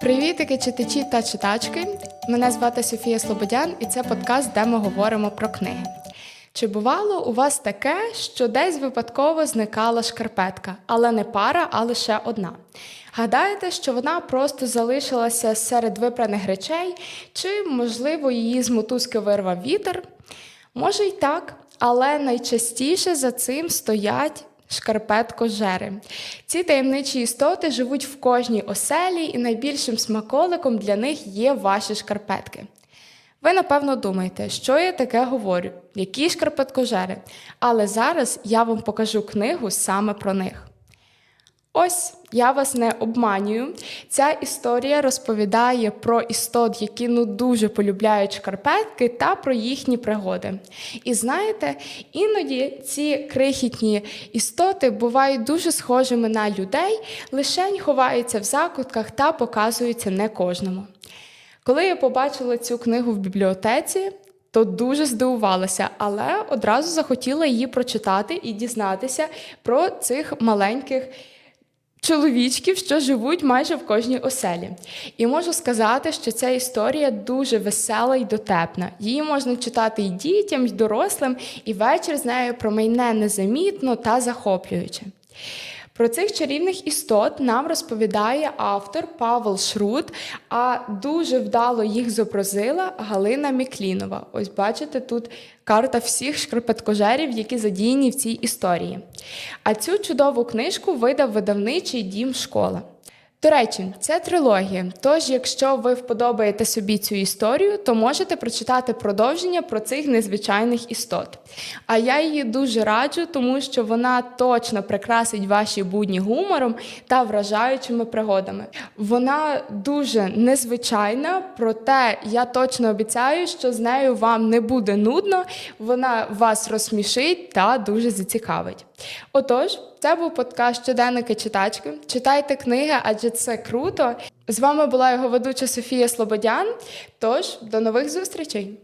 Привітики, читачі та читачки. Мене звати Софія Слободян, і це подкаст, де ми говоримо про книги. Чи бувало у вас таке, що десь випадково зникала шкарпетка, але не пара, а лише одна? Гадаєте, що вона просто залишилася серед випраних речей, чи, можливо, її з мотузки вирвав вітер? Може й так, але найчастіше за цим стоять шкарпеткожери. Ці таємничі істоти живуть в кожній оселі, і найбільшим смаколиком для них є ваші шкарпетки. Ви, напевно, думаєте, що я таке говорю, які шкарпеткожери, але зараз я вам покажу книгу саме про них. Ось я вас не обманюю. Ця історія розповідає про істот, які ну дуже полюбляють шкарпетки, та про їхні пригоди. І знаєте, іноді ці крихітні істоти бувають дуже схожими на людей, лишень ховаються в закутках та показуються не кожному. Коли я побачила цю книгу в бібліотеці, то дуже здивувалася, але одразу захотіла її прочитати і дізнатися про цих маленьких чоловічків, що живуть майже в кожній оселі. І можу сказати, що ця історія дуже весела і дотепна. Її можна читати і дітям, і дорослим, і вечір з нею промайне незамітно та захоплююче. Про цих чарівних істот нам розповідає автор Павел Шрут, а дуже вдало їх зобразила Галина Міклінова. Ось бачите, тут карта всіх шкарпеткожерів, які задіяні в цій історії. А цю чудову книжку видав видавничий дім школа. До речі, це трилогія. Тож, якщо ви вподобаєте собі цю історію, то можете прочитати продовження про цих незвичайних істот. А я її дуже раджу, тому що вона точно прикрасить ваші будні гумором та вражаючими пригодами. Вона дуже незвичайна, проте я точно обіцяю, що з нею вам не буде нудно, вона вас розсмішить та дуже зацікавить. Отож, це був подкаст щоденники читачки. Читайте книги, адже це круто. З вами була його ведуча Софія Слободян. Тож, до нових зустрічей!